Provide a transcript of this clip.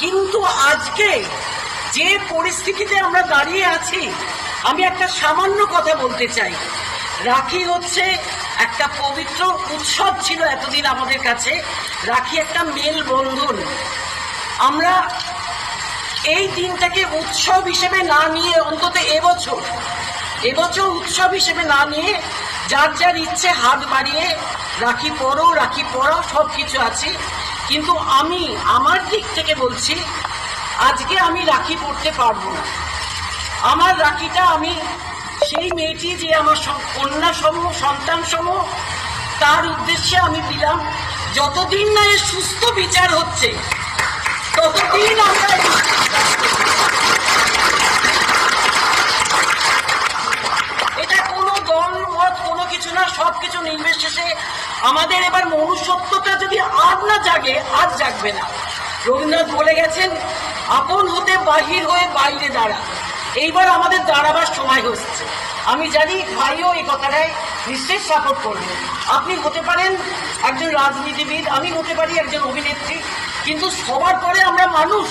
কিন্তু আজকে যে পরিস্থিতিতে আমরা দাঁড়িয়ে আছি, আমি একটা সামান্য কথা বলতে চাই। রাখি হচ্ছে একটা পবিত্র উৎসব ছিল এতদিন আমাদের কাছে। রাখি একটা মেল বন্ধন আমরা এই দিনটাকে উৎসব হিসেবে না নিয়ে অন্তত এবছর এবছর উৎসব হিসেবে না নিয়ে যার যার ইচ্ছে হাত বাড়িয়ে রাখি পরো রাখি পরাও সব কিছু আছে। কিন্তু আমি আমার দিক থেকে বলছি, আজকে আমি রাখি পড়তে পারব না। আমার রাখিটা আমি সেই মেয়েটি যে আমার সম- কন্যা সমূহ সন্তান সমূহ তার উদ্দেশ্যে আমি দিলাম। যতদিন না এর সুস্থ বিচার হচ্ছে, ততদিন আমরা এটা কোনো দল, মত, কোনো কিছু না সব কিছু নির্বিশেষে আমাদের এবার মনুষ্যত্বটা জাগে আজ জাগবে না। রবীন্দ্রনাথ বলে গেছেন, আপন হতে বাহির হয়ে বাইরে দাঁড়া। এইবার আমাদের দাঁড়াবার সময় হচ্ছে। আমি জানি ভাইও এই কথাটায় নিশ্চয়ই সাপোর্ট করবে। আপনি হতে পারেন একজন রাজনীতিবিদ, আমি হতে পারি একজন অভিনেত্রী, কিন্তু সবার পরে আমরা মানুষ।